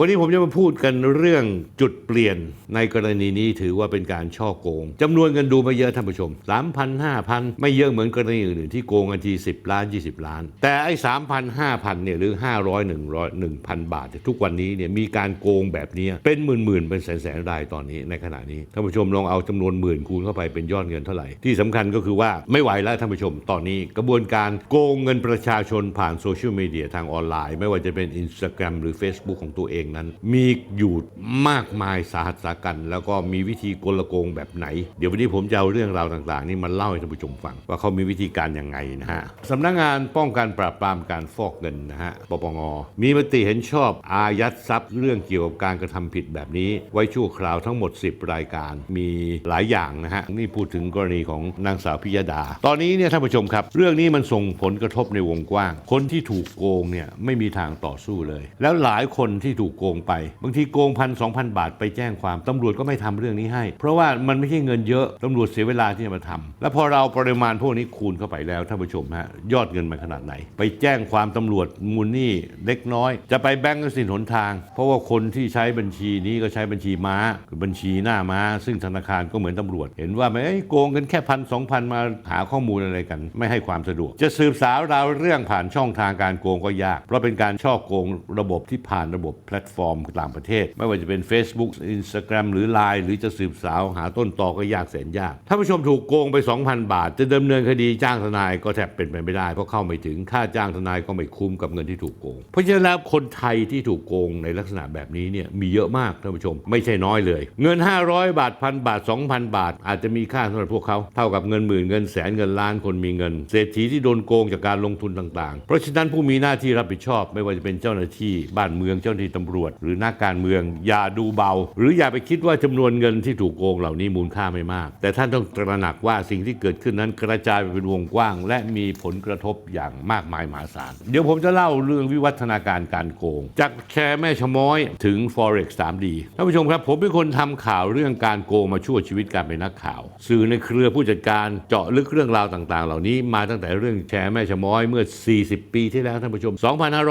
วันนี้ผมจะมาพูดกันเรื่องจุดเปลี่ยนในกรณีนี้ถือว่าเป็นการช่อโกงจำนวนเงินดูไม่เยอะท่านผู้ชม 3,000 5,000 ไม่เยอะเหมือนกรณีอื่นๆที่โกงกันที10 ล้าน 20 ล้าน แต่ไอ้3,000 5,000เนี่ยหรือ 500 100 1,000 บาทเนี่ยทุกวันนี้เนี่ยมีการโกงแบบนี้เป็นหมื่นๆเป็นแสนๆรายตอนนี้ในขณะนี้ท่านผู้ชมลองเอาจำนวนหมื่นคูณเข้าไปเป็นยอดเงินเท่าไหร่ ที่สำคัญก็คือว่าไม่ไหวแล้วท่านผู้ชมตอนนี้กระบวนการโกงเงินประชาชนผ่านโซเชียลมีเดียทางออนไลน์ ไม่ว่าจะเป็น Instagram หรือ Facebook ของตัวเองนั้น มีอยู่มากมายสาหัสสากัน แล้วก็มีวิธีกลโกงแบบไหน เดี๋ยววันนี้ผมจะเอาเรื่องราวต่างๆ นี่มาเล่าให้ท่านผู้ชมฟัง ว่าเขามีวิธีการยังไงนะฮะสำนักงานป้องกันปราบปรามการฟอกเงินนะฮะปปงมีมติเห็นชอบอายัดทรัพย์เรื่องเกี่ยวกับการกระทำผิดแบบนี้ ไว้ชั่วคราวทั้งหมด 10 รายการมีหลายอย่างนะฮะนี่พูดถึงกรณีของนางสาวพิยดา ตอนนี้เนี่ยท่านผู้ชมครับ เรื่องนี้มันส่งผลกระทบในวงกว้าง คนที่ถูกโกงเนี่ยไม่มีทางต่อสู้เลย แล้วหลายคนที่ถูกโกงไป บางทีโกงพันสองพันบาทไปแจ้งความตำรวจก็ไม่ทำเรื่องนี้ให้ เพราะว่ามันไม่ใช่เงินเยอะตำรวจเสียเวลาที่จะมาทำแล้วพอเราปริมาณพวกนี้คูณเข้าไปแล้วท่านผู้ชมฮะยอดเงินมันขนาดไหน ไปแจ้งความตำรวจมูลนี้เล็กน้อย จะไปแบงก์ก็สินหนทาง เพราะว่าคนที่ใช้บัญชีนี้ก็ใช้บัญชีม้าคือบัญชีหน้าม้า ซึ่งธนาคารก็เหมือนตำรวจ เห็นว่าไม่โกงกันแค่พันสองพันมาหาข้อมูลอะไรกัน ไม่ให้ความสะดวก จะสืบสาวราวเรื่องผ่านช่องทางการโกงก็ยาก เพราะเป็นการช่อโกงระบบที่ผ่านระบบแพลตฟอร์มต่างประเทศ ไม่ว่าจะเป็น Facebook Instagram หรือ Line หรือจะสืบสาวหาต้นตอก็ยากแสนยาก ถ้าผู้ชมถูกโกงไป 2,000 บาท จะดำเนินคดีจ้างทนายก็แทบเป็นไปไม่ได้ เพราะเข้าไม่ถึงค่าจ้างทนายก็ไม่คุ้มกับเงินที่ถูกโกง เพราะฉะนั้นแล้วคนไทยที่ถูกโกงในลักษณะแบบนี้เนี่ยมีเยอะมากท่านผู้ชมไม่ใช่น้อยเลย เงิน 500 บาทพันบาท 2,000 บาท อาจจะมีค่าสำหรับพวกเขาเท่ากับเงินหมื่นเงินแสนเงินล้านคนมีเงินเศรษฐีที่โดนโกงจากการลงทุนต่างๆ เพราะฉะนั้นผู้มีหน้าที่รับผิดชอบ ไม่ว่าจะเป็นเจ้าหน้าที่บ้านเมืองเจ้าหน้าที่ตำรวจ หรือนักการเมือง อย่าดูเบา หรืออย่าไปคิดว่าจำนวนเงินที่ถูกโกงเหล่านี้มูลค่าไม่มาก แต่ท่านต้องตระหนักว่าสิ่งที่เกิดขึ้นนั้นกระจายไปเป็นวงกว้าง และมีผลกระทบอย่างมากมายมหาศาลเดี๋ยวผมจะเล่าเรื่องวิวัฒนาการการโกง จากแชร์แม่ชะม้อยถึง forex 3D ท่านผู้ชมครับ ผมเป็นคนทำข่าวเรื่องการโกงมาชั่วชีวิตการเป็นนักข่าว สื่อในเครือผู้จัดการเจาะลึกเรื่องราวต่าง ๆ เหล่านี้มาตั้งแต่เรื่องแชร์แม่ชะม้อยเมื่อ 40 ปีที่แล้วท่านผู้ชม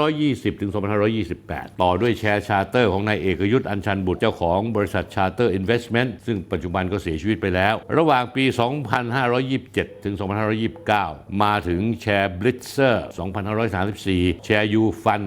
2520 ถึง 2528 ต่อด้วยแชร์ชาร์เตอร์ของนายเอกยุทธ์อัญชันบุตรเจ้าของบริษัทชาร์เตอร์อินเวสท์เมนต์ซึ่งปัจจุบันก็เสียชีวิตไปแล้ว ระหว่างปี 2527 ถึง 2529 มาถึงแชร์บลิตเซอร์ 2534 แชร์ยูฟัน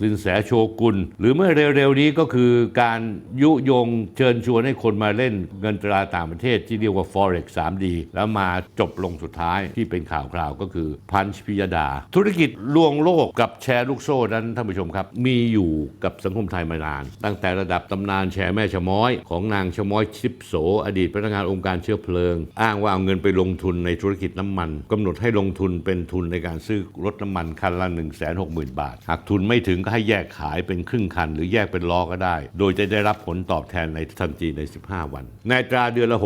สินแสโชกุล หรือเมื่อเร็วๆนี้ก็คือการยุยงเชิญชวนให้คนมาเล่นเงินตราต่างประเทศที่เรียกว่า forex 3D แล้วมาจบลงสุดท้ายที่เป็นข่าวคราวก็คือพันชพิยดา ธุรกิจลวงโลกกับแชร์ลูกโซ่นั้นท่านผู้ชมครับ มีอยู่กับสังคมไทยมานาน ตั้งแต่ระดับตำนานแชร์แม่ชะม้อย ของนางชะม้อยชิปโส อดีตพนักงานองค์การเชื้อเพลิง อ้างว่าเอาเงินไปลงทุนในธุรกิจน้ำมันกำหนดให้ลงทุนเป็นทุนในการซื้อรถน้ำมันคันละ1 6 0 0 0 0 บาท หากทุนไม่ถึงก็ให้แยกขายเป็นครึ่งคัน หรือแยกเป็นล้อก็ได้ โดยจะได้รับผลตอบแทนในทันทีใน 15 วัน ในตราเดือนละ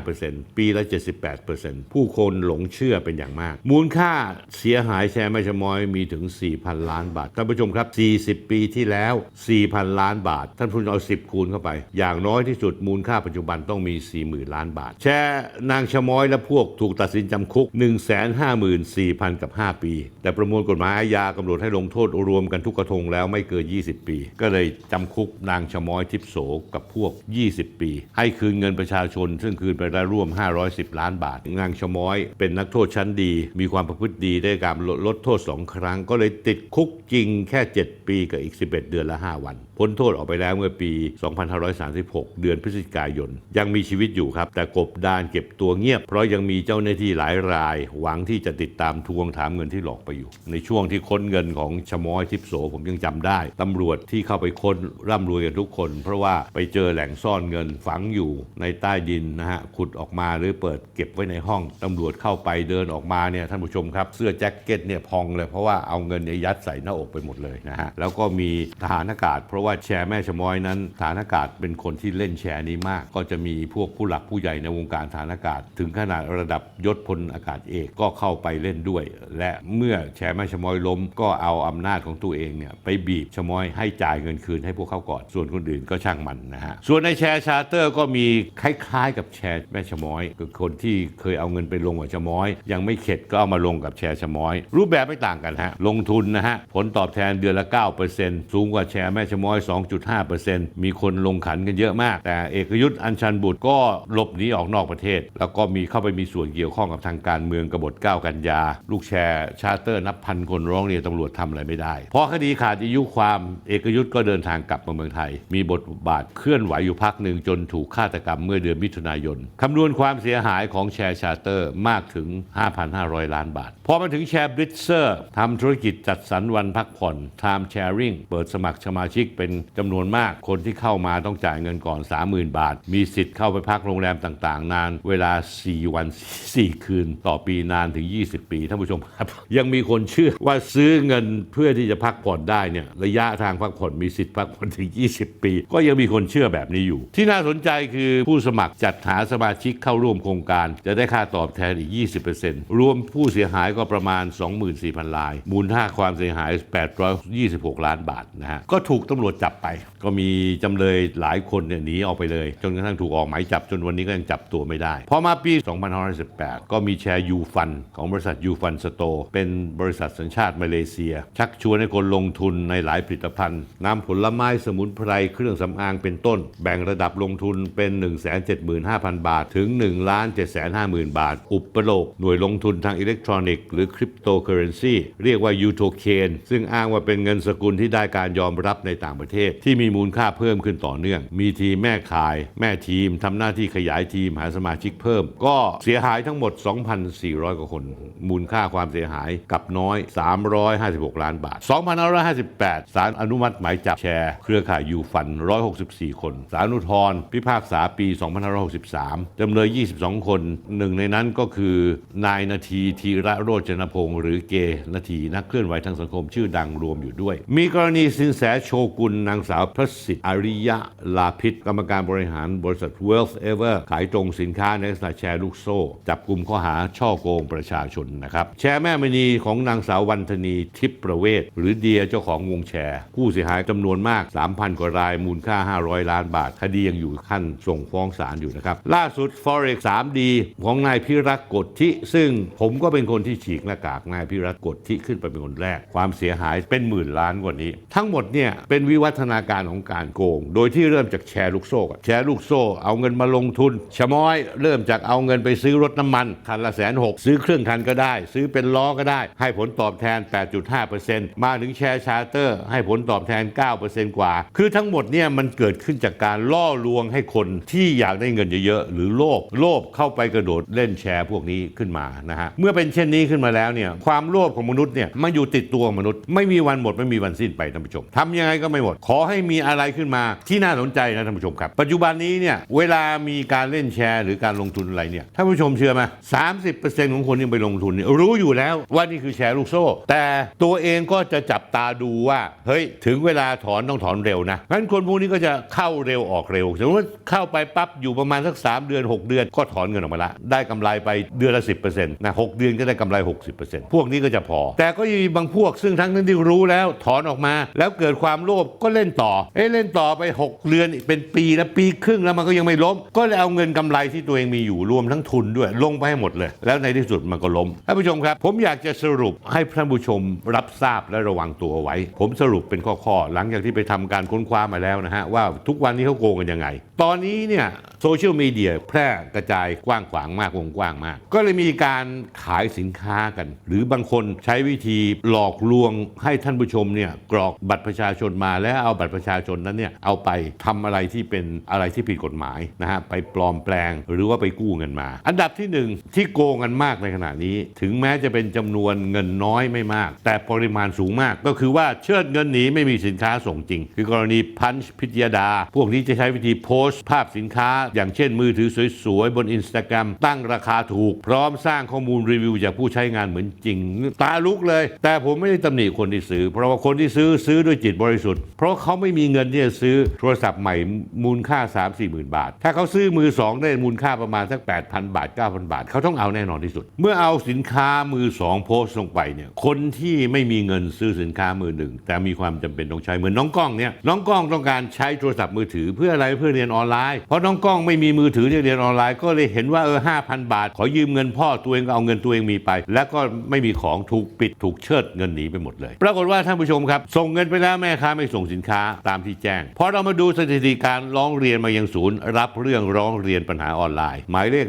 6.5%ปีละ 78%ผู้คนหลงเชื่อเป็นอย่างมาก มูลค่าเสียหายแชร์ไม่ชะมอยมีถึง 4,000 ล้านบาท ท่านผู้ชมครับ 40 ปีที่แล้ว 4,000 ล้านบาท ท่านผู้ชมเอา 10 คูณเข้าไป อย่างน้อยที่สุดมูลค่าปัจจุบันต้องมี 40,000 ล้านบาท แชร์นางชะมอยและพวกถูกตัดสินจำคุก 154,000 กับ 5 ปี แต่ประมวลกฎหมายอาญากำหนดให้ลงโทษรวมกันทุกกระทงแล้วไม่เกิน 20 ปี ก็เลยจำคุกนางชะม้อยทิพโสกับพวก 20 ปี ให้คืนเงินประชาชน ซึ่งคืนไปได้ร่วม 510 ล้านบาท นางชะม้อยเป็นนักโทษชั้นดี มีความประพฤติดีได้การลดโทษ 2 ครั้ง ก็เลยติดคุกจริงแค่ 7 ปีกับอีก 11 เดือนละ 5 วัน พ้นโทษออกไปแล้วเมื่อปี 2536 เดือนพฤศจิกายน ยังมีชีวิตอยู่ครับ แต่กบดานเก็บตัวเงียบ เพราะยังมีเจ้าหน้าที่หลายราย หวังที่จะติดตามทวงถามเงินที่หลอกไปอยู่ ในช่วงที่ค้นเงินของชะม้อยทิพโสผมยังจำได้ตำรวจที่เข้าไปค้นร่ำรวยกันทุกคน เพราะว่าไปเจอแหล่งซ่อนเงินฝังอยู่ในใต้ดินนะฮะขุดออกมาหรือเปิดเก็บไว้ในห้องตำรวจเข้าไปเดินออกมาเนี่ยท่านผู้ชมครับ เสื้อแจ็คเก็ตเนี่ยพองเลยเพราะว่าเอาเงินเนี่ยยัดใส่หน้าอกไปหมดเลยนะฮะแล้วก็มีทหารอากาศ เพราะว่าแชร์แม่ชมอยนั้นทหารอากาศเป็นคนที่เล่นแชร์นี้มาก ก็จะมีพวกผู้หลักผู้ใหญ่ในวงการทหารอากาศ ถึงขนาดระดับยศพลอากาศเอกก็เข้าไปเล่นด้วย และเมื่อแชร์แม่ชมอยล้มก็เอาอำนาจของตัวเองเนี่ยไปบีบชะม้อยให้จ่ายเงินคืนให้พวกเขาก่อน ส่วนคนอื่นก็ช่างมันนะฮะ ส่วนในแชร์ชาร์เตอร์ก็มีคล้ายๆ กับแชร์แม่ชะม้อยคือคนที่เคยเอาเงินไปลงกับชะม้อย ยังไม่เข็ดก็เอามาลงกับแชร์ชะม้อย รูปแบบไม่ต่างกันฮะลงทุนนะฮะผลตอบแทนเดือนละ 9%สูงกว่าแชร์แม่ชะม้อย 2.5%มีคนลงขันกันเยอะมาก แต่เอกยุทธ์อัญชันบุตรก็หลบหนีออกนอกประเทศ แล้วก็มีเข้าไปมีส่วนเกี่ยวข้องกับทางการเมืองกบฏ9กันยา ลูกแชร์ชาร์เตอร์นับพันคนร้องเรียนตำรวจทำอะไรไม่ได้พอคดีขาดอายุความเอกยุทธ์ก็เดินทางกลับมาเมืองไทย มีบทบาทเคลื่อนไหวอยู่พักหนึ่งจนถูกฆาตกรรมเมื่อเดือนมิถุนายนคำนวณความเสียหายของแชร์ชาเตอร์มากถึง 5,500 ล้านบาท พอมาถึงแชร์บริตเซอร์ทำธุรกิจจัดสรรวันพักผ่อน Time Sharing เปิดสมัครสมาชิกเป็นจำนวนมากคนที่เข้ามาต้องจ่ายเงินก่อน 30,000 บาท มีสิทธิ์เข้าไปพักโรงแรมต่างๆ นานเวลา 4 วัน 4 คืน ต่อปีนานถึง 20 ปีท่านผู้ชมครับยังมีคนเชื่อว่าซื้อเงินเพื่อที่จะพักผ่อนได้เนี่ยระยะทางพักผ่อนมีสิทธิ์พักผ่อนถึง 20 ปี ก็ยังมีคนเชื่อแบบนี้อยู่ ที่น่าสนใจคือผู้สมัครจัดหาสมาชิกเข้าร่วมโครงการ จะได้ค่าตอบแทนอีก 20%รวมผู้เสียหายก็ประมาณ 24,000 ลาย มูลค่าความเสียหาย 826 ล้านบาทนะฮะก็ถูกตำรวจจับไป ก็มีจำเลยหลายคนเนี่ยหนีออกไปเลย จนกระทั่งถูกออกหมายจับจนวันนี้ก็ยังจับตัวไม่ได้พอมาปี 2518 ก็มีแชร์ยูฟันของบริษัทยูฟันสโตเป็นบริษัทสัญชาติมาเลเซีย ชักชวนให้คนลงทุนในหลายผลิตภัณฑ์ น้ำผลไม้สมุนไพรเครื่องสำอางเป็นต้น แบ่งระดับลงทุนเป็น 175,000 บาท ถึง 1 750,000 บาท อุปโลกหน่วยลงทุนทางอิเล็กทรอนิกส์หรือคริปโตเคอเรนซีเรียกว่ายูโทเคนซึ่งอ้างว่าเป็นเงินสกุลที่ได้การยอมรับในต่างประเทศ ที่มีมูลค่าเพิ่มขึ้นต่อเนื่อง มีทีมแม่ขาย แม่ทีมทำหน้าที่ขยายทีมหาสมาชิกเพิ่ม ก็เสียหายทั้งหมด 2,400 กว่าคน มูลค่าความเสียหายกับน้อย 356 ล้านบาท58สารอนุมัติหมายจับแชร์ เครือข่ายยูฟัน 164 คน สารอุทธรพิพากษาปี 2563 จำเลย 22 คน หนึ่งในนั้นก็คือนายนาทีธีระโรจนพงศ์หรือเกนาทีนักเคลื่อนไหวทางสังคมชื่อดังรวมอยู่ด้วย มีกรณีสินแสโชกุนนางสาวพระสิทธิ์อริยะลาพิษกรรมการบริหารบริษัท Wealth Ever ขายตรงสินค้าในลักษณะแชร์ลูกโซ่ จับกลุ่มข้อหาช่อโกงประชาชนนะครับ แชร์แม่มณีของนางสาววันธนีทิพประเวศหรือเดียเจ้าของของวงแชร์ ผู้เสียหายจำนวนมาก 3,000 กว่ารายมูลค่า 500 ล้านบาท คดียังอยู่ขั้นส่งฟ้องศาลอยู่นะครับ ล่าสุด Forex 3D ของนายพิรักษ์กฎทิซึ่งผมก็เป็นคนที่ฉีกหน้ากากนายพิรักษ์กฎทิขึ้นไปเป็นคนแรก ความเสียหายเป็นหมื่นล้านกว่านี้ ทั้งหมดเนี่ยเป็นวิวัฒนาการของการโกง โดยที่เริ่มจากแชร์ลูกโซ่แชร์ลูกโซ่ เอาเงินมาลงทุนชะม้อยเริ่มจากเอาเงินไปซื้อรถน้ำมันคันละแสนหกซื้อเครื่องคันก็ได้ ซื้อเป็นล้อก็ได้ ให้ผลตอบแทน 8.5%มาถึงแชร์ชาร์เตอร์ให้ผลตอบแทน 9%กว่า คือทั้งหมดเนี่ยมันเกิดขึ้นจากการล่อลวงให้คนที่อยากได้เงินเยอะๆ หรือโลภโลภเข้าไปกระโดดเล่นแชร์พวกนี้ขึ้นมานะฮะเมื่อเป็นเช่นนี้ขึ้นมาแล้วเนี่ยความโลภของมนุษย์เนี่ยมันอยู่ติดตัวมนุษย์ ไม่มีวันหมดไม่มีวันสิ้นไปท่านผู้ชมทำยังไงก็ไม่หมด ขอให้มีอะไรขึ้นมาที่น่าสนใจนะท่านผู้ชมครับ ปัจจุบันนี้เนี่ยเวลามีการเล่นแชร์ หรือการลงทุนอะไรเนี่ยท่านผู้ชมเชื่อไหมสามสิบเปอร์เซ็นต์ของคนที่ไปลงทุนเนี่ยรู้อยู่แล้วว่านี่คือแชร์ลูกโซ่ แต่ตัวเองก็จะจับตาดูว่าเฮ้ยถึงเวลาถอนต้องถอนเร็วนะงั้นคนพวกนี้ก็จะเข้าเร็วออกเร็วสมมติว่าเข้าไปปั๊บอยู่ประมาณสัก 3 เดือน 6 เดือนก็ถอนเงินออกมาละได้กำไรไปเดือนละ 10%นะหกเดือนก็ได้กำไร 60%พวกนี้ก็จะพอ แต่ก็ยังมีบางพวกซึ่งทั้งนั้นที่รู้แล้วถอนออกมา แล้วเกิดความโลภก็เล่นต่อเอ้เล่นต่อไป 6 เดือนเป็นปีแล้วปีครึ่งแล้วมันก็ยังไม่ล้ม ก็เลยเอาเงินกำไรที่ตัวเองมีอยู่รวมทั้งทุนด้วยลงไปให้หมดเลย แล้วในที่สุดมันก็ล้มท่านผู้ชมครับ ผมอยากจะสรุปให้ท่านผู้ชมรับทราบและระวังตัวไว้ผมสรุปเป็นข้อๆ หลังจากที่ไปทำการค้นคว้ามาแล้วนะฮะ ว่าทุกวันนี้เขาโกงกันยังไง ตอนนี้เนี่ยโซเชียลมีเดียแพร่กระจายกว้างขวางมากวงกว้างมาก ก็เลยมีการขายสินค้ากัน หรือบางคนใช้วิธีหลอกลวงให้ท่านผู้ชมเนี่ยกรอกบัตรประชาชนมาแล้วเอาบัตรประชาชนนั้นเนี่ยเอาไปทำอะไรที่เป็นอะไรที่ผิดกฎหมายนะฮะไปปลอมแปลงหรือว่าไปกู้เงินมา อันดับที่หนึ่งที่โกงกันมากในขณะนี้ ถึงแม้จะเป็นจำนวนเงินน้อยไม่มาก แต่ปริมาณสูงมากก็คือว่าเชิดเงินหนีไม่มีสินค้าส่งจริง คือกรณีพันช์พิทยาดา พวกนี้จะใช้วิธีโพสต์ภาพสินค้า อย่างเช่นมือถือสวยๆ บนอินสตาแกรมตั้งราคาถูก พร้อมสร้างข้อมูลรีวิวจากผู้ใช้งานเหมือนจริง ตาลุกเลย แต่ผมไม่ได้ตำหนิคนที่ซื้อ เพราะว่าคนที่ซื้อซื้อด้วยจิตบริสุทธิ์ เพราะเขาไม่มีเงินที่จะซื้อโทรศัพท์ใหม่มูลค่า 3 4หมื่นบาท ถ้าเขาซื้อมือ 2 ได้มูลค่าประมาณสัก 8,000 บาท 9,000 บาท เขาต้องเอาแน่นอนที่สุด เมื่อเอาสินค้ามือ 2 โพสต์ลงไปเนี่ยคนที่ไม่มีเงินซื้อสินค้ามืออหนึ่ง แต่มีความจำเป็นต้องใช้เหมือนน้องกล้องเนี่ยน้องกล้องต้องการใช้โทรศัพท์มือถือเพื่ออะไรเพื่อเรียนออนไลน์เพราะน้องกล้องไม่มีมือถือที่เรียนออนไลน์ก็เลยเห็นว่าเออห้าพันบาท ขอยืมเงินพ่อตัวเองก็เอาเงินตัวเองมีไป แล้วก็ไม่มีของถูกปิดถูกเชิดเงินหนีไปหมดเลย ปรากฏว่าท่านผู้ชมครับ ส่งเงินไปแล้วแม่ค้าไม่ส่งสินค้าตามที่แจ้งพอเรามาดูสถิติการร้องเรียนมายังศูนย์ รับเรื่องร้องเรียนปัญหาออนไลน์ หมายเลข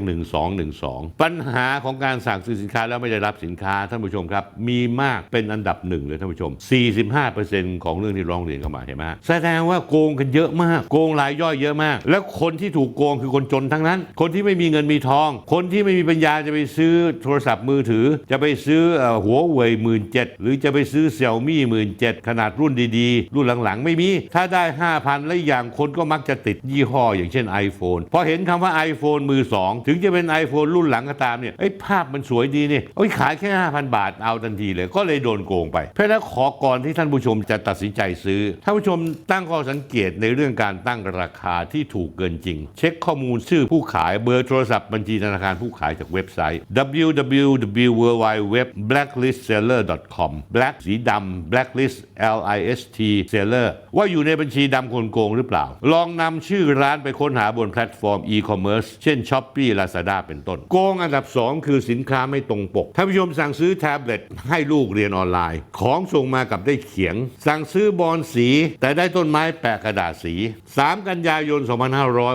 1212 ปัญหาของการสั่งซื้อสินค้าแล้วไม่ได้รับสินค้าท่านผู้ชมครับ มีมากเป็นอันดับหนึ่งเลยท่านผู้ชม45%ของเรื่องที่ร้องเรียนเข้ามาเห็นไหมแสดงว่าโกงกันเยอะมาก โกงรายย่อยเยอะมาก แล้วคนที่ถูกโกงคือคนจนทั้งนั้น คนที่ไม่มีเงินมีทอง คนที่ไม่มีปัญญาจะไปซื้อโทรศัพท์มือถือ จะไปซื้อหัวเว่ยหมื่นเจ็ดหรือจะไปซื้อเซี่ยมี่หมื่นเจ็ดขนาดรุ่นดีๆ รุ่นหลังๆ ไม่มี ถ้าได้ 5,000 และอีกอย่างคนก็มักจะติดยี่ห้ออย่างเช่น iPhone พอเห็นคำว่า iPhone มือ 2 ถึงจะเป็น iPhone รุ่นหลังก็ตามเนี่ยไอ้ภาพมันสวยดีเนี่ยโอ้ยขายแค่ 5,000 บาทเอาทันทีเลยก็เลยโดนโกงไป เพราะนั้นขอก่อนที่ท่านผู้ชมจะตัดสินใจซื้อ ท่านผู้ชมตั้งข้อสังเกตในเรื่องการตั้งราคาที่ถูกเกินจริง เช็คข้อมูลชื่อผู้ขายเบอร์โทรศัพท์บัญชีธนาคารผู้ขายจากเว็บไซต์ www.blacklistseller.com black สีดำ blacklist L I S T seller ว่าอยู่ในบัญชีดำคนโกงหรือเปล่า ลองนำชื่อร้านไปค้นหาบนแพลตฟอร์ม e-commerce เช่น Shopee Lazada เป็นต้น โกงอันดับ 2 คือสินค้าไม่ตรงปกท่านผู้ชมสั่งซื้อแท็บเล็ตให้ลูกเรียนออนไลน์ ของส่งมากับได้เขียง สั่งซื้อบอลสี แต่ได้ต้นไม้แปะกระดาษสี 3 กันยายน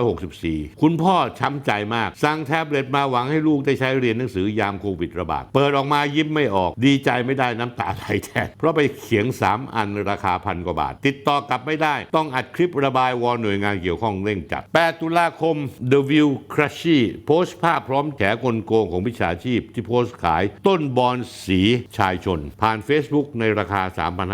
2564 คุณพ่อช้ำใจมาก สั่งแท็บเล็ตมาหวังให้ลูกได้ใช้เรียนหนังสือยามโควิดระบาด เปิดออกมายิ้มไม่ออก ดีใจไม่ได้น้ำตาไหลแทนเพราะไปเขียง 3 อันราคาพันกว่าบาท ติดต่อกลับไม่ได้ ต้องอัดคลิประบายวอนหน่วยงานเกี่ยวข้องเร่งจัด8ตุลาคม The View c r u s h y โพสต์ภาพพร้อมแฉกลโกงของวิชาชีพ ที่โพสต์ขายต้นบอลสีชายชน ผ่าน Facebook ในราคา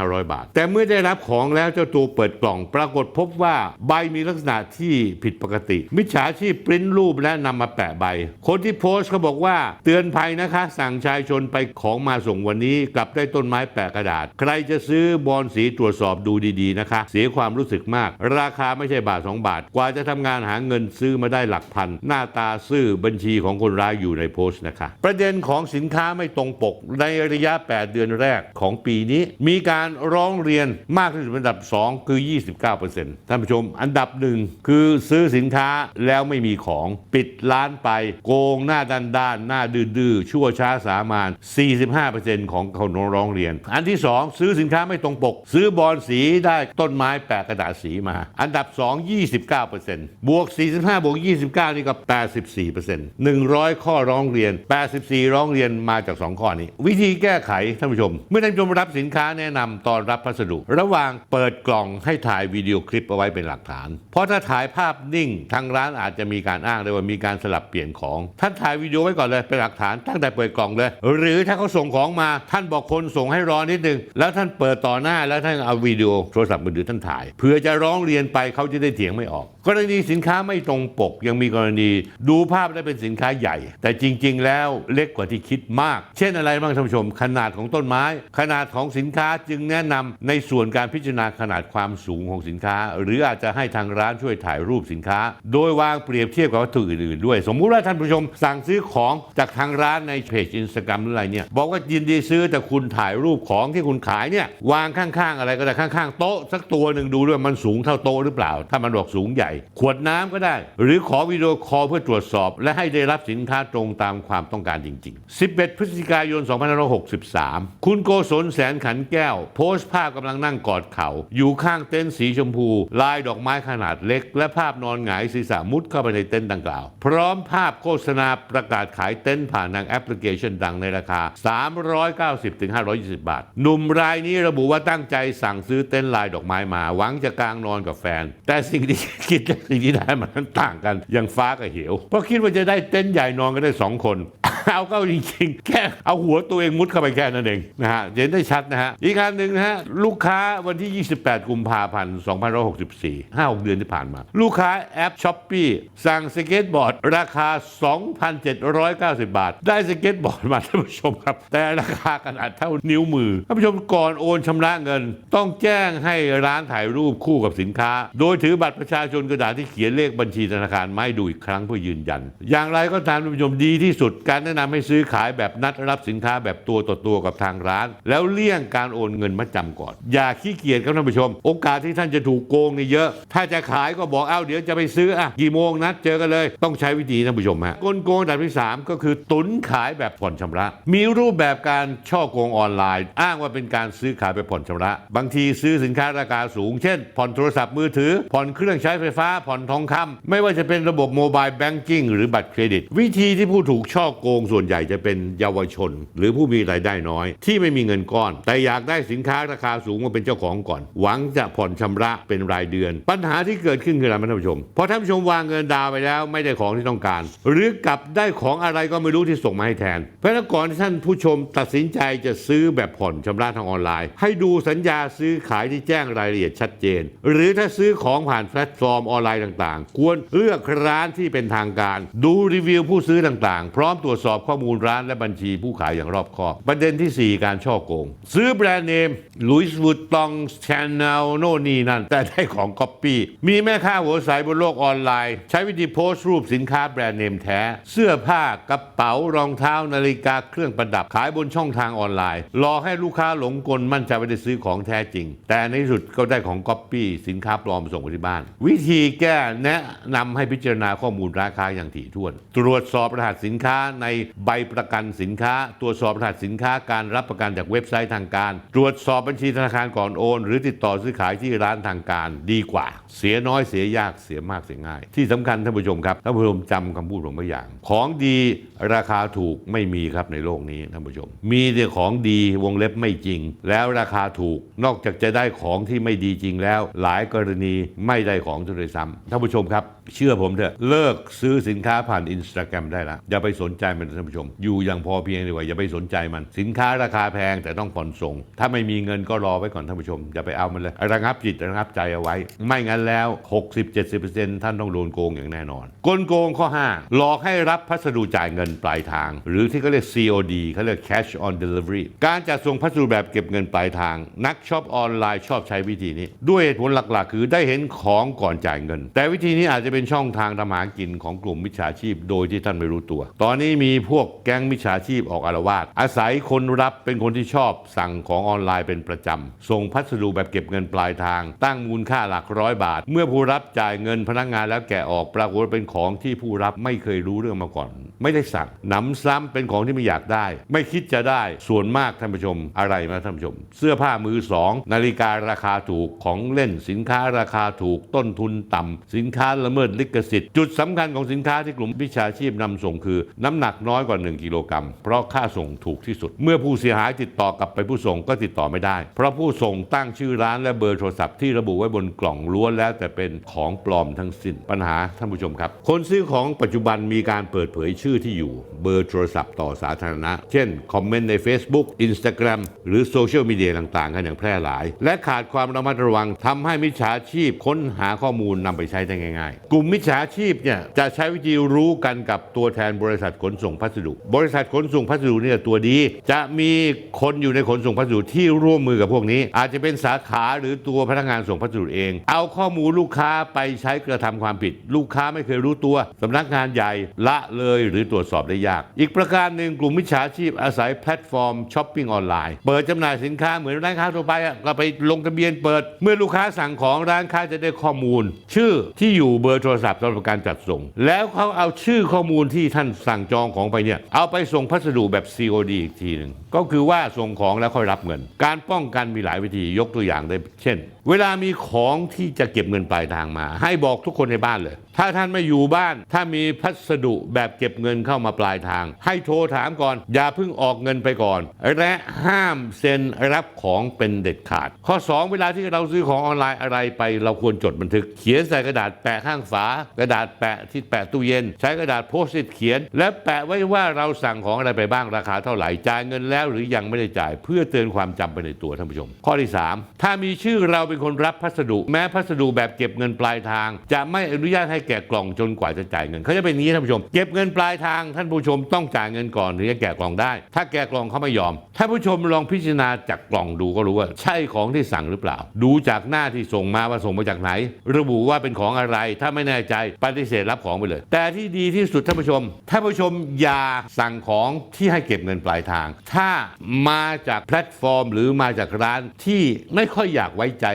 3,500 บาท แต่เมื่อได้รับของแล้วเจ้าตัวเปิดกล่อง ปรากฏพบว่าใบมีลักษณะที่ผิดปกติ มิจฉาชีพปริ้นรูปและนำมาแปะใบ คนที่โพสต์เขาบอกว่าเตือนภัยนะคะ สั่งชายชนไปของมาส่งวันนี้ กลับได้ต้นไม้แปะกระดาษ ใครจะซื้อบอลสีตรวจสอบดูดีๆนะคะ เสียความรู้สึกมาก ราคาไม่ใช่บาท 2 บาท กว่าจะทำงานหาเงินซื้อมาได้หลักพัน หน้าตาซื่อบัญชีของคนร้ายอยู่ในโพสต์นะคะ ประเด็นของสินค้าไม่ตรงปกในระยะ 8 เดือนแรกของปีนี้ มีการการร้องเรียนมากที่สุดอันดับ 2 คือ 29%ท่านผู้ชม อันดับหนึ่งคือซื้อสินค้าแล้วไม่มีของปิดร้านไป โกงหน้าด้านด้านหน้าดื้อชั่วช้าสามาน45%ของคนร้องเรียน อันที่ 2 ซื้อสินค้าไม่ตรงปก ซื้อบอลสีได้ต้นไม้แปะกระดาษสีมา อันดับ 2 29%บวก 45 บวก 29 นี่ก็ 84% 100 ข้อร้องเรียน 84 ร้องเรียนมาจาก 2 ข้อนี้ วิธีแก้ไขท่านผู้ชม เมื่อท่านผู้ชมรับสินค้าแนะนำตอนรับพัสดุ ระหว่างเปิดกล่องให้ถ่ายวิดีโอคลิปเอาไว้เป็นหลักฐาน เพราะถ้าถ่ายภาพนิ่ง ทางร้านอาจจะมีการอ้างได้ว่ามีการสลับเปลี่ยนของ ท่านถ่ายวิดีโอไว้ก่อนเลยเป็นหลักฐานตั้งแต่เปิดกล่องเลย หรือถ้าเขาส่งของมาท่านบอกคนส่งให้รอนิดนึง แล้วท่านเปิดต่อหน้าแล้วท่านเอาวิดีโอโทรศัพท์มือถือท่านถ่าย เพื่อจะร้องเรียนไปเขาจะได้เถียงไม่ออก กรณีสินค้าไม่ตรงปกยังมีกรณีดูภาพได้เป็นสินค้าใหญ่ แต่จริง ๆ แล้วเล็กกว่าที่คิดมาก เช่นอะไรบ้างท่านผู้ชม ขนาดของต้นไม้ ขนาดของสินค้าจึงแนะนำในส่วนการพิจารณาขนาดความสูงของสินค้า หรืออาจจะให้ทางร้านช่วยถ่ายรูปสินค้า โดยวางเปรียบเทียบกับวัตถุอื่นๆด้วย สมมุติว่าท่านผู้ชม สั่งซื้อของจากทางร้านในเพจอินสตาแกรมหรืออะไรเนี่ยบอกว่ายินดีซื้อแต่คุณถ่ายรูปของที่คุณขายเนี่ยวางข้างๆ อะไรก็ได้ข้างๆ โต๊ะสักตัวหนึ่งดูด้วยมันสูงเท่าโต๊ะหรือเปล่า ถ้ามันบอกสูงใหญ่ขวดน้ำก็ได้ หรือขอวิดีโอคอลเพื่อตรวจสอบ และให้ได้รับสินค้าตรงตามความต้องการจริง ๆ 11 พฤศจิกายน 2563 คุณโกศลแสนขันแก้ว โพสต์ภาพกำลังนั่งกอดเข่าอยู่ข้างเต็นท์สีชมพู ลายดอกไม้ขนาดเล็ก และภาพนอนหงายศีรษะมุดเข้าไปในเต็นท์ดังกล่าว พร้อมภาพโฆษณาประกาศขายเต็นท์ผ่านทางแอปพลิเคชันดังในราคา 390-520 บาท หนุ่มรายนี้ระบุว่าตั้งใจสั่งซื้อเต็นท์ลายดอกไม้มาหวังจะกางนอนกับแฟน แต่สิ่งที่คิดกับสิ่งที่ได้มันต่างกันอย่างฟ้ากับเหวเพราะคิดว่าจะได้เต็นท์ใหญ่นอนกันได้สองคน เอาเข้าจริงๆ แค่เอาหัวตัวเองมุดเข้าไปแค่นั้นเองนะฮะเห็นได้ชัดนะฮะ อีกอันหนึ่งนะฮะ ลูกค้าวันที่ 28 กุมภาพันธ์2564 5-6 เดือนที่ผ่านมา ลูกค้าแอปช้อปปี้สั่งสเก็ตบอร์ด ราคา 2,790 บาท ได้สเก็ตบอร์ดมาท่านผู้ชมครับ แต่ราคาขนาดเท่านิ้วมือท่านผู้ชมก่อนโอนชำระเงิน ต้องแจ้งให้ร้านถ่ายรูปคู่กับสินค้า โดยถือบัตรประชาชนกระดาษที่เขียนเลขบัญชีธนาคารมาให้ดูอีกครั้งเพื่อยืนยัน อย่างไรก็ตามท่านผู้ชมดีที่สุดการแนะนะนำให้ซื้อขายแบบนัดรับสินค้าแบบตัวต่อตัวกับทางร้าน แล้วเลี่ยงการโอนเงินมาจำก่อน อย่าขี้เกียจครับท่านผู้ชม โอกาสที่ท่านจะถูกโกงนี่เยอะ ถ้าจะขายก็บอกเอ้าเดี๋ยวจะไปซื้ออะกี่โมงนัดเจอกันเลย ต้องใช้วิธีท่านผู้ชมฮะกลโกงอันดับที่สามก็คือตุนขายแบบผ่อนชำระ มีรูปแบบการช่อโกงออนไลน์ อ้างว่าเป็นการซื้อขายแบบผ่อนชำระ บางทีซื้อสินค้าราคาสูง เช่น ผ่อนโทรศัพท์มือถือ ผ่อนเครื่องใช้ไฟฟ้า ผ่อนทองคำไม่ว่าจะเป็นระบบโมบายแบงกิ้งหรือบัตรเครดิต วิธีที่ผู้ถูกช่อโกงส่วนใหญ่จะเป็นเยาวชน หรือผู้มีรายได้น้อย ที่ไม่มีเงินก้อน แต่อยากได้สินค้าราคาสูงมาเป็นเจ้าของก่อน หวังจะผ่อนชำระเป็นรายเดือน ปัญหาที่เกิดขึ้นคืออะไรท่านผู้ชมพอท่านผู้ชมวางเงินดาวไปแล้วไม่ได้ของที่ต้องการ หรือกลับได้ของอะไรก็ไม่รู้ที่ส่งมาให้แทน เพราะนั้นก่อนที่ท่านผู้ชมตัดสินใจจะซื้อแบบผ่อนชำระทางออนไลน์ ให้ดูสัญญาซื้อขายที่แจ้งรายละเอียดชัดเจน หรือถ้าซื้อของผ่านแพลตฟอร์มออนไลน์ต่างๆ ควรเลือกร้านที่เป็นทางการ ดูรีวิวผู้ซื้อต่างๆ พร้อมตรวจสอบข้อมูลร้านและบัญชีผู้ขายอย่างรอบคอบ ประเด็นที่ 4 การช่อโกง ซื้อแบรนด์เนมลุยส์วูดตองชาแนลโน่นนี่นั่น แต่ได้ของก๊อปปี้มีแม่ค้าหัวใสบนโลกออนไลน์ ใช้วิธีโพสต์รูปสินค้าแบรนด์เนมแท้ เสื้อผ้ากระเป๋ารองเท้านาฬิกาเครื่องประดับขายบนช่องทางออนไลน์หลอให้ลูกค้าหลงกลมั่นใจว่าได้ซื้อของแท้จริง แต่ในที่สุดก็ได้ของก๊อปปี้สินค้าปลอมส่งไปที่บ้าน วิธีแก้แนะนำให้พิจารณาข้อมูลราคาอย่างถี่ถ้วน ตรวจสอบรหัสสินค้าในใบประกันสินค้า ตรวจสอบรหัสสินค้าการรับประกันจากเว็บไซต์ทางการ ตรวจสอบบัญชีธนาคารก่อนโอน หรือติดต่อซื้อขายที่ร้านทางการดีกว่า เสียน้อยเสียยากเสียมากเสียง่าย ที่สำคัญท่านผู้ชมครับท่านผู้ชมจำคำพูดผมไว้อย่าง ของดีราคาถูกไม่มีครับในโลกนี้ท่านผู้ชม มีแต่ของดีวงเล็บไม่จริง แล้วราคาถูกนอกจากจะได้ของที่ไม่ดีจริงแล้ว หลายกรณีไม่ได้ของจนเลยซ้ำท่านผู้ชมครับเชื่อผมเถอะเลิกซื้อสินค้าผ่านอินสตาแกรมได้แล้วอย่าไปสนใจมันท่านผู้ชม อยู่อย่างพอเพียงดีกว่าอย่าไปสนใจมัน สินค้าราคาแพงแต่ต้องผ่อนส่ง ถ้าไม่มีเงินก็รอไว้ก่อนท่านผู้ชม อย่าไปเอามันเลยระงับจิตระงับใจเอาไว้ ไม่งั้นแล้ว 60-70%ท่านต้องโดนโกงอย่างแน่นอนกลโกงข้อ 5 หลอกให้รับพัสดุจ่ายเงินปลายทาง หรือที่เขาเรียก COD เขาเรียก cash on delivery การจัดส่งพัสดุแบบเก็บเงินปลายทาง นักช็อปออนไลน์ชอบใช้วิธีนี้ ด้วยเหตุผลหลักๆ คือได้เห็นของก่อนจ่ายเงิน แต่วิธีนี้อาจจะเป็นช่องทางทำหากินของกลุ่มมิจฉาชีพ โดยที่ท่านไม่รู้ตัว ตอนนี้มีพวกแก๊งมิจฉาชีพออกอารวาสอาศัยคนรับเป็นคนที่ชอบสั่งของออนไลน์เป็นประจำส่งพัสดุแบบเก็บเงินปลายทาง ตั้งมูลค่าหลักร้อยบาท เมื่อผู้รับจ่ายเงินพนักงานแล้วแกะออกปรากฏเป็นของที่ผู้รับไม่เคยรู้เรื่องมาก่อน ไม่ได้สั่งหนำซ้ำเป็นของที่ไม่อยากได้ ไม่คิดจะได้ส่วนมากท่านผู้ชมอะไรมาท่านผู้ชม เสื้อผ้ามือสองนาฬิการาคาถูกของเล่นสินค้าราคาถูกต้นทุนต่ำสินค้าละเมิดลิขสิทธิ์ จุดสำคัญของสินค้าที่กลุ่มวิชาชีพนำส่งคือ น้ำหนักน้อยกว่า 1 กิโลกรัมเพราะค่าส่งถูกที่สุด เมื่อผู้เสียหายติดต่อกลับไปผู้ส่งก็ติดต่อไม่ได้ เพราะผู้ส่งตั้งชื่อร้านและเบอร์โทรศัพท์ที่ระบุไว้บนกล่องล้วนแล้วแต่เป็นของปลอมทั้งสิ้นปัญหาท่านผู้ชมครับ คนซื้อของปัจจุบันมีการเปิดเผยชื่อที่อยู่ เบอร์โทรศัพท์ต่อสาธารณะ เช่น คอมเมนต์ใน Facebook Instagram หรือโซเชียลมีเดียต่างๆ กันอย่างแพร่หลาย และขาดความระมัดระวังทำให้มิจฉาชีพค้นหาข้อมูลนำไปใช้ได้ง่ายๆกลุ่มมิจฉาชีพเนี่ยจะใช้วิธีรู้กันกับตัวแทนบริษัทขนส่งพัสดุ บริษัทขนส่งพัสดุเนี่ยตัวดี จะมีคนอยู่ในขนส่งพัสดุที่ร่วมมือกับพวกนี้ อาจจะเป็นสาขาหรือตัวพนักงานส่งพัสดุเอง เอาข้อมูลลูกค้าไปใช้กระทำความผิด ลูกค้าไม่เคยรู้ตัวสำนักงานใหญ่ละเลยหรือตรวจสอบได้ยาก อีกประการหนึ่งกลุ่มมิจฉาชีพอาศัยแพลตฟอร์มช้อปปิ้งออนไลน์เปิดจำหน่ายสินค้าเหมือนร้านค้าทั่วไปอะก็ไปลงทะเบียนเปิด เมื่อลูกค้าสั่งของร้านค้าจะได้ข้อมูล ชื่อที่อยู่เบอร์โทรศัพท์สำหรับการจัดส่ง แล้วเขาเอาชื่อข้อมูลที่ท่านสั่งจองของไปเนี่ยเอาไปส่งพัสดุแบบ COD อีกทีหนึ่งก็คือว่าส่งของแล้วค่อยรับเงิน การป้องกันมีหลายวิธียกตัวอย่างได้เช่น เวลามีของที่จะเก็บเงินปลายทางมา ให้บอกทุกคนในบ้านเลย ถ้าท่านไม่อยู่บ้าน ถ้ามีพัสดุแบบเก็บเงินเข้ามาปลายทาง ให้โทรถามก่อน อย่าเพิ่งออกเงินไปก่อน และห้ามเซ็นรับของเป็นเด็ดขาด ข้อ 2 เวลาที่เราซื้อของออนไลน์อะไรไป เราควรจดบันทึก เขียนใส่กระดาษแปะข้างฝา กระดาษแปะที่แปะตู้เย็น ใช้กระดาษโพสต์เขียน และแปะไว้ว่าเราสั่งของอะไรไปบ้างราคาเท่าไหร่จ่ายเงินแล้วหรือยังไม่ได้จ่าย เพื่อเตือนความจำไปในตัวท่านผู้ชม ข้อที่ 3 ถ้ามีชื่อเราเป็นคนรับพัสดุ แม้พัสดุแบบเก็บเงินปลายทาง จะไม่อนุญาตให้แกะกล่องจนกว่าจะจ่ายเงินเขาจะเป็นอย่างนี้ท่านผู้ชม เก็บเงินปลายทางท่านผู้ชมต้องจ่ายเงินก่อนถึงจะแกะกล่องได้ ถ้าแกะกล่องเขาไม่ยอมท่านผู้ชมลองพิจารณาจากกล่องดูก็รู้ว่า ใช่ของที่สั่งหรือเปล่า ดูจากหน้าที่ส่งมาว่าส่งมาจากไหน ระบุว่าเป็นของอะไร ถ้าไม่แน่ใจปฏิเสธรับของไปเลย แต่ที่ดีที่สุดท่านผู้ชมท่านผู้ชมอย่าสั่งของที่ให้เก็บเงินปลายทาง ถ้ามาจากแพลตฟอร์ม หรือมาจากร้านที่ไม่ค่อยอยากไว้ใจ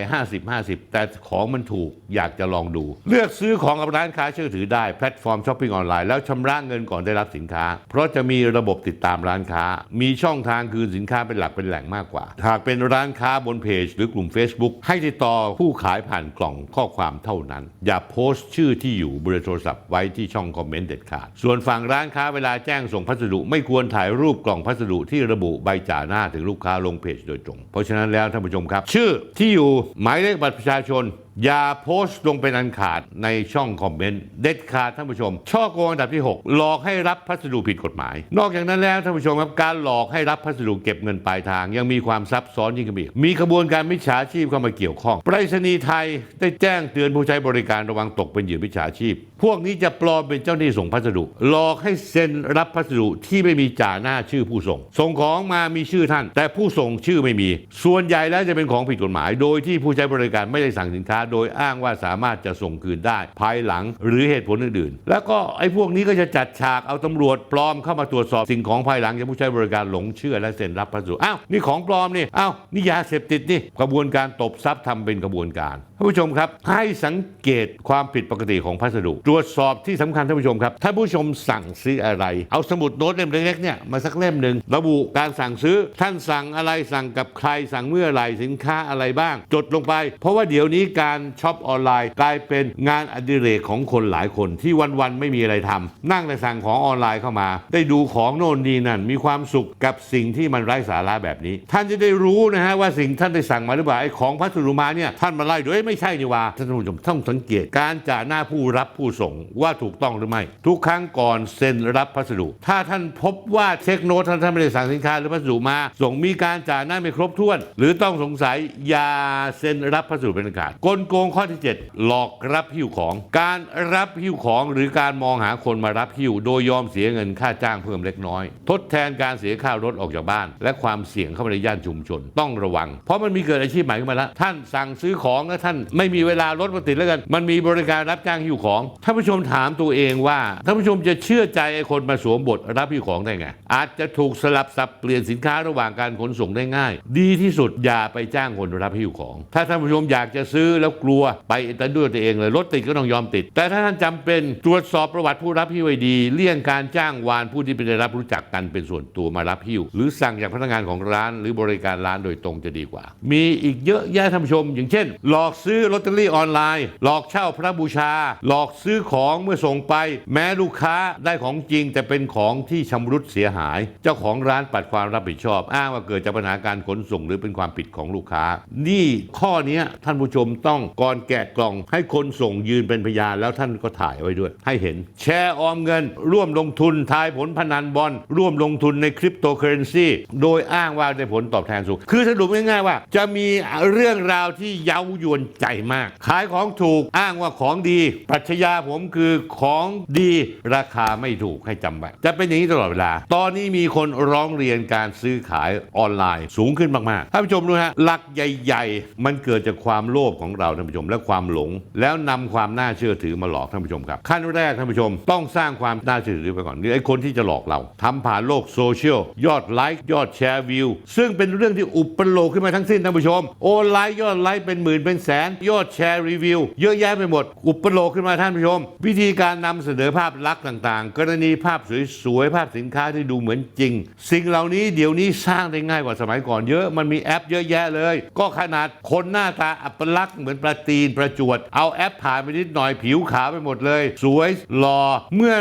50-50 แต่ของมันถูกอยากจะลองดู เลือกซื้อของกับร้านค้าเชื่อถือได้แพลตฟอร์มช้อปปิ้งออนไลน์แล้วชำระเงินก่อนได้รับสินค้า เพราะจะมีระบบติดตามร้านค้า มีช่องทางคืนสินค้าเป็นหลักเป็นแหล่งมากกว่า หากเป็นร้านค้าบนเพจ หรือกลุ่ม Facebook ให้ติดต่อผู้ขายผ่านกล่องข้อความเท่านั้น อย่าโพสต์ชื่อที่อยู่เบอร์โทรศัพท์ไว้ที่ช่องคอมเมนต์เด็ดขาดส่วนฝั่งร้านค้าเวลาแจ้งส่งพัสดุไม่ควรถ่ายรูปกล่องพัสดุที่ระบุใบจ่าหน้าถึงลูกค้าลงเพจโดยตรง เพราะฉะนั้นแล้วท่านผู้ชมครับ ชื่อที่อยู่หมายเลขบัตรประชาชนอย่าโพสต์ลงเป็นอันขาดในช่องคอมเมนต์ เด็ดขาดท่านผู้ชม ช่อโกงอันดับที่ 6 หลอกให้รับพัสดุผิดกฎหมาย นอกจากนั้นแล้วท่านผู้ชมครับการหลอกให้รับพัสดุเก็บเงินปลายทาง ยังมีความซับซ้อนยิ่งขึ้นไปอีกมีขบวนการมิจฉาชีพเข้ามาเกี่ยวข้องไปรษณีย์ไทยได้แจ้งเตือนผู้ใช้บริการระวังตกเป็นเหยื่อมิจฉาชีพ พวกนี้จะปลอมเป็นเจ้าหนี้ส่งพัสดุ หลอกให้เซ็นรับพัสดุที่ไม่มีจ่าหน้าชื่อผู้ส่ง ส่งของมามีชื่อท่าน แต่ผู้ส่งชื่อไม่มี ส่วนใหญ่แล้วจะเป็นของผิดกฎหมาย โดยที่ผู้ใช้บริการไม่ได้สั่งสินค้าโดยอ้างว่าสามารถจะส่งคืนได้ ภายหลังหรือเหตุผลอื่นๆ แล้วก็ไอ้พวกนี้ก็จะจัดฉากเอาตำรวจปลอมเข้ามาตรวจสอบสิ่งของภายหลังจากผู้ใช้บริการหลงเชื่อและเซ็นรับพัสดุอ้าวนี่ของปลอมนี่อ้าวนี่ยาเสพติดนี่กระบวนการตบทรัพย์ทำเป็นกระบวนการท่านผู้ชมครับ ให้สังเกตความผิดปกติของพัสดุ ตรวจสอบที่สำคัญท่านผู้ชมครับถ้าผู้ชมสั่งซื้ออะไร เอาสมุดโน้ตเล่มเล็กๆเนี่ยมาสักเล่มหนึ่งระบุการสั่งซื้อท่านสั่งอะไรสั่งกับใครสั่งเมื่อไหร่สินค้าอะไรบ้าง จดลงไป เพราะว่าเดี๋ยวนี้การช็อปออนไลน์ กลายเป็นงานอดิเรกของคนหลายคนที่วันๆไม่มีอะไรทำนั่งแต่สั่งของออนไลน์เข้ามา ได้ดูของโน่นนี่นั่นมีความสุขกับสิ่งที่มันไร้สาระแบบนี้ ท่านจะได้รู้นะฮะว่าสิ่งท่านได้สั่งมาหรือเปล่าไอ้ของพัสดุมาเนี่ยท่านมาไล่ด้วยเอ้ยไม่ใช่นี่ว่าท่านผู้ชมต้องสังเกตการจ่าหน้าผู้รับผู้ส่งว่าถูกต้องหรือไม่ ทุกครั้งก่อนเซ็นรับพัสดุ ถ้าท่านพบว่าเช็คโน้ตท่านท่านไม่ได้สั่งสินค้าหรือพัสดุมา ส่งมีการจ่ายหน้าไม่ครบถ้วน หรือต้องสงสัยอย่าเซ็นรับพัสดุเป็นอันขาดกลโกงข้อที่ 7 หลอกรับหิ้วของ การรับหิ้วของหรือการมองหาคนมารับหิ้ว โดยยอมเสียเงินค่าจ้างเพิ่มเล็กน้อย ทดแทนการเสียค่ารถออกจากบ้าน และความเสี่ยงเข้ามาในย่านชุมชน ต้องระวัง เพราะมันมีเกิดอาชีพใหม่ขึ้นมาแล้วท่านสั่งซื้อของแล้วท่านไม่มีเวลารถมาติดแล้วกัน มันมีบริการรับจ้างหิ้วของท่านผู้ชมถามตัวเองว่าท่านผู้ชมจะเชื่อใจไอ้คนมาสวมบทรับหิ้วของได้ไงอาจจะถูกสลับสับเปลี่ยนสินค้าระหว่างการขนส่งได้ง่าย ดีที่สุดอย่าไปจ้างคนรับหิ้วของ ถ้าท่านผู้ชมอยากจะซื้อแล้วกลัวไปแต่ด้วยตัวเองเลยรถติดก็ต้องยอมติด แต่ถ้าท่านจำเป็นตรวจสอบประวัติผู้รับหิ้วให้ดี เลี่ยงการจ้างวานผู้ที่ไม่ได้รับรู้จักกันเป็นส่วนตัวมารับหิ้ว หรือสั่งจากพนักงานของร้าน หรือบริการร้านโดยตรงจะดีกว่า มีอีกเยอะแยะท่านผู้ชม อย่างเช่น หลอกซื้อลอตเตอรี่ออนไลน์ หลอกเช่าพระบูชา หลอกซื้อของเมื่อส่งไป แม้ลูกค้าได้ของจริง แต่เป็นของที่ชำรุดเสียหาย เจ้าของร้านปัดความรับผิดชอบ อ้างว่าเกิดจากปัญหาการขนส่ง หรือเป็นความผิดของลูกค้า นี่ข้อนี้ท่านผู้ชมต้องก่อนแกะกล่อง ให้คนส่งยืนเป็นพยานแล้วท่านก็ถ่ายไว้ด้วย ให้เห็น แชร์ออมเงิน ร่วมลงทุนทายผลพนันบอลร่วมลงทุนในคริปโตเคอเรนซีโดยอ้างว่าได้ผลตอบแทนสูง คือสรุปง่ายๆว่า จะมีเรื่องราวที่เย้ายวนใจมาก ขายของถูกอ้างว่าของดี ปรัชญาผมคือของดีราคาไม่ถูกให้จำไว้จะเป็นอย่างนี้ตลอดเวลา ตอนนี้มีคนร้องเรียนการซื้อขายออนไลน์สูงขึ้นมากๆท่านผู้ชมดูฮะหลักใหญ่ ๆ มันเกิดจากความโลภของเราท่านผู้ชมและความหลง แล้วนำความน่าเชื่อถือมาหลอกท่านผู้ชมครับขั้นแรกท่านผู้ชม ต้องสร้างความน่าเชื่อถือไปก่อนนี่ไอ้คนที่จะหลอกเราทำผ่านโลกโซเชียลยอดไลค์ยอดแชร์วิว ซึ่งเป็นเรื่องที่อุปโลกขึ้นมาทั้งสิ้นท่านผู้ชม โอนไลค์ยอดไลค์เป็นหมื่นเป็นแสน ยอดแชร์รีวิว เยอะแยะไปหมด อุปโลกขึ้นมาท่านผู้ชม วิธีการนำเสนอภาพลักษณ์ต่างๆ กรณีภาพสวยๆภาพสินค้าที่ดูเหมือนจริง สิ่งเหล่านี้เดี๋ยวนี้สร้างได้ง่ายกว่าสมัยก่อนเยอะมันมีแอปเยอะแยะเลย ก็ขนาดคนหน้าตาอัปลักษณ์เหมือนประตีนประจวด เอาแอปผ่านไปนิดหน่อยผิวขาวไปหมดเลย สวยหล่อเมื่อ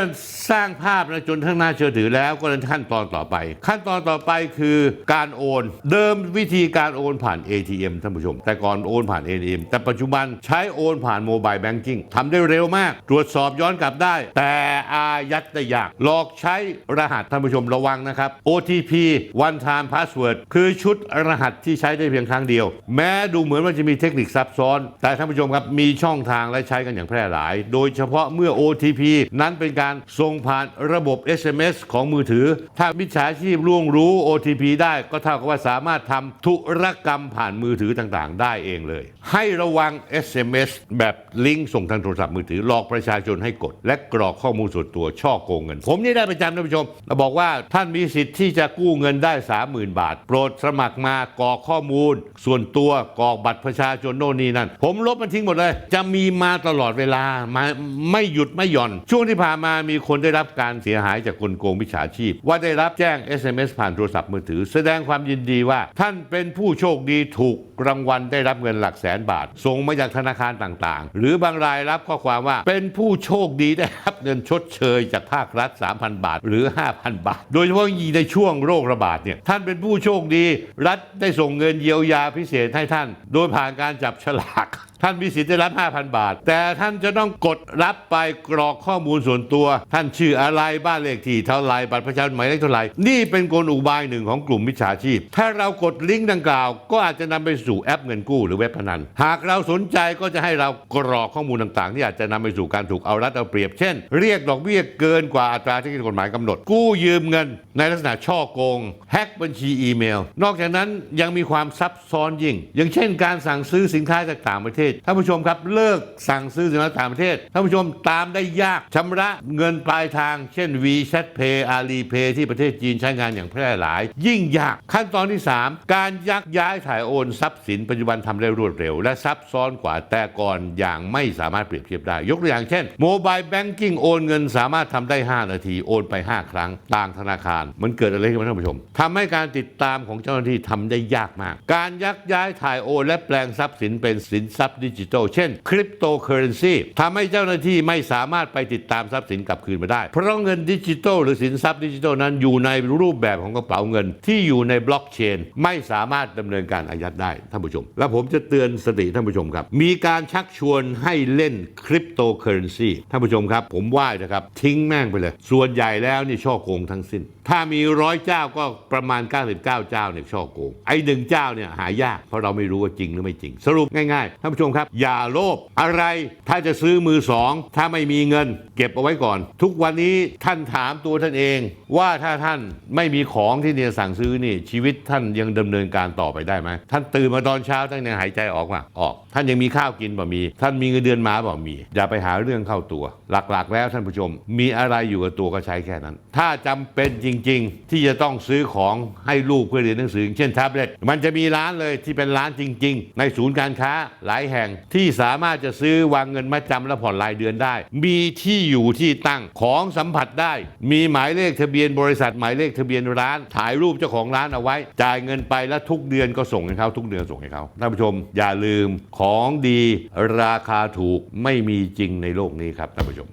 สร้างภาพนะจนทั้งหน้าเชื่อถือแล้วก็เป็นขั้นตอนต่อไป ขั้นตอนต่อไปคือการโอน เดิมวิธีการโอนผ่าน ATM ท่านผู้ชม แต่ก่อนโอนผ่าน ATM แต่ปัจจุบันใช้โอนผ่านโมบายแบงกิ้งทำได้เร็วมาก ตรวจสอบย้อนกลับได้ แต่อายัดได้ยากหลอกใช้รหัสท่านผู้ชมระวังนะครับ OTP one time password คือชุดรหัสที่ใช้ได้เพียงครั้งเดียว แม้ดูเหมือนว่าจะมีเทคนิคซับซ้อนแต่ท่านผู้ชมครับมีช่องทางและใช้กันอย่างแพร่หลาย โดยเฉพาะเมื่อ OTP นั้นเป็นการส่งผ่านระบบ SMS ของมือถือ ถ้ามิจฉาชีพล่วงรู้ OTP ได้ก็เท่ากับว่าสามารถทำธุรกรรมผ่านมือถือต่างๆ ได้เองเลย ให้ระวัง SMS แบบลิงก์ส่งทางโทรศัพท์มือถือหลอกประชาชนให้กด และกรอกข้อมูลส่วนตัวช่อโกงเงิน ผมนี่ได้ประจำท่านผู้ชมเราบอกว่าท่านมีสิทธิ์ที่จะกู้เงินได้ 30,000 บาท โปรดสมัครมากรอกข้อมูล ส่วนตัวกรอกบัตรประชาชนโน่นนี่นั่นผมลบมันทิ้งหมดเลย จะมีมาตลอดเวลามาไม่หยุดไม่หย่อน ช่วงที่ผ่านมามีคนได้รับการเสียหายจากกลโกงมิจฉาชีพ ว่าได้รับแจ้ง SMS ผ่านโทรศัพท์มือถือ แสดงความยินดีว่า ท่านเป็นผู้โชคดีถูกรางวัลได้รับเงินหลักแสนบาท ส่งมาจากธนาคารต่างๆ หรือบางรายรับข้อความว่าเป็นผู้โชคดีได้รับเงินชดเชยจากภาครัฐ 3,000 บาท หรือ 5,000 บาท โดยเฉพาะในช่วงโรคระบาดเนี่ยท่านเป็นผู้โชคดี รัฐได้ส่งเงินเยียวยาพิเศษให้ท่าน โดยผ่านการจับฉลาก Пока. ท่านมีสิทธิ์ได้รับ 5,000 บาท แต่ท่านจะต้องกดรับไปกรอกข้อมูลส่วนตัว ท่านชื่ออะไรบ้านเลขที่เท่าไรบัตรประชาชนหมายเลขเท่าไหร่นี่เป็นกลอุบายหนึ่งของกลุ่มมิจฉาชีพ ถ้าเรากดลิงก์ดังกล่าว ก็อาจจะนำไปสู่แอปเงินกู้หรือเว็บพนัน หากเราสนใจก็จะให้เรากรอกข้อมูลต่างๆ ที่อาจจะนำไปสู่การถูกเอารัดเอาเปรียบ เช่น เรียกดอกเบี้ยเกินกว่าอัตราที่กฎหมายกำหนด กู้ยืมเงิน ในลักษณะช่อโกงแฮ็กบัญชีอีเมล นอกจากนั้นยังมีความซับซ้อนยิ่ง อย่างเช่น การสั่งซื้อสินค้าจากต่างประเทศท่านผู้ชมครับเลิกสั่งซื้อสินค้าต่างประเทศท่านผู้ชมตามได้ยากชำระเงินปลายทาง เช่น WeChat Pay Alipay ที่ประเทศจีนใช้งานอย่างแพร่หลาย ยิ่งยากขั้นตอนที่ 3 การยักย้ายถ่ายโอนทรัพย์สินปัจจุบันทำได้รวดเร็ว และซับซ้อนกว่าแต่ก่อนอย่างไม่สามารถเปรียบเทียบได้ ยกตัวอย่างเช่นโมบายแบงกิ้งโอนเงินสามารถทำได้ 5 นาทีโอนไป 5 ครั้งต่างธนาคาร มันเกิดอะไรขึ้นท่านผู้ชมทำให้การติดตามของเจ้าหน้าที่ทำได้ยากมาก การยักย้ายถ่ายโอนและแปลงทรัพย์สินเป็นสินทรัพย์ดิจิทัล เช่นคริปโตเคอเรนซีทำให้เจ้าหน้าที่ไม่สามารถไปติดตามทรัพย์สินกลับคืนมาได้ เพราะเงินดิจิทัลหรือสินทรัพย์ดิจิทัลนั้นอยู่ในรูปแบบของกระเป๋าเงิน ที่อยู่ในบล็อกเชน ไม่สามารถดำเนินการอายัดได้ท่านผู้ชม และผมจะเตือนสติท่านผู้ชมครับ มีการชักชวนให้เล่นคริปโตเคอเรนซีท่านผู้ชมครับ ผมว่านะครับทิ้งแม่งไปเลย ส่วนใหญ่แล้วนี่ช่อโกงทั้งสิ้น ถ้ามีร้อยเจ้าก็ประมาณ 99 เจ้าเนี่ยช่อโกง ไอ้หนึ่งเจ้าเนี่ยหายาก เพราะเราไม่รู้ว่าจริงหรือไม่จริง สรุปง่ายๆท่านผู้ชมครับ อย่าโลภอะไรถ้าจะซื้อมือสอง ถ้าไม่มีเงิน เก็บเอาไว้ก่อน ทุกวันนี้ท่านถามตัวท่านเอง ว่าถ้าท่านไม่มีของที่เนี่ยสั่งซื้อนี่ชีวิตท่านยังดำเนินการต่อไปได้ไหมท่านตื่นมาตอนเช้าท่านยังหายใจออกมาออก ท่านยังมีข้าวกินบ่มี ท่านมีเงินเดือนมาบ่มี อย่าไปหาเรื่องเข้าตัว หลักๆ แล้วท่านผู้ชม มีอะไรอยู่กับตัวก็ใช้แค่นั้น ถ้าจำเป็นจริงๆ ที่จะต้องซื้อของให้ลูกเพื่อเรียนหนังสือเช่นแท็บเล็ตมันจะมีร้านเลยที่เป็นร้านจริง ๆ ในศูนย์การค้าหลายแห่งที่สามารถจะซื้อวางเงินมาจำและผ่อนรายเดือนได้ มีที่อยู่ที่ตั้งของสัมผัสได้ มีหมายเลขทะเบียนบริษัทหมายเลขทะเบียนร้าน ถ่ายรูปเจ้าของร้านเอาไว้ จ่ายเงินไปแล้วทุกเดือนก็ส่งให้เขาทุกเดือนส่งให้เขาท่านผู้ชมอย่าลืมของดีราคาถูกไม่มีจริงในโลกนี้ครับท่านผู้ชม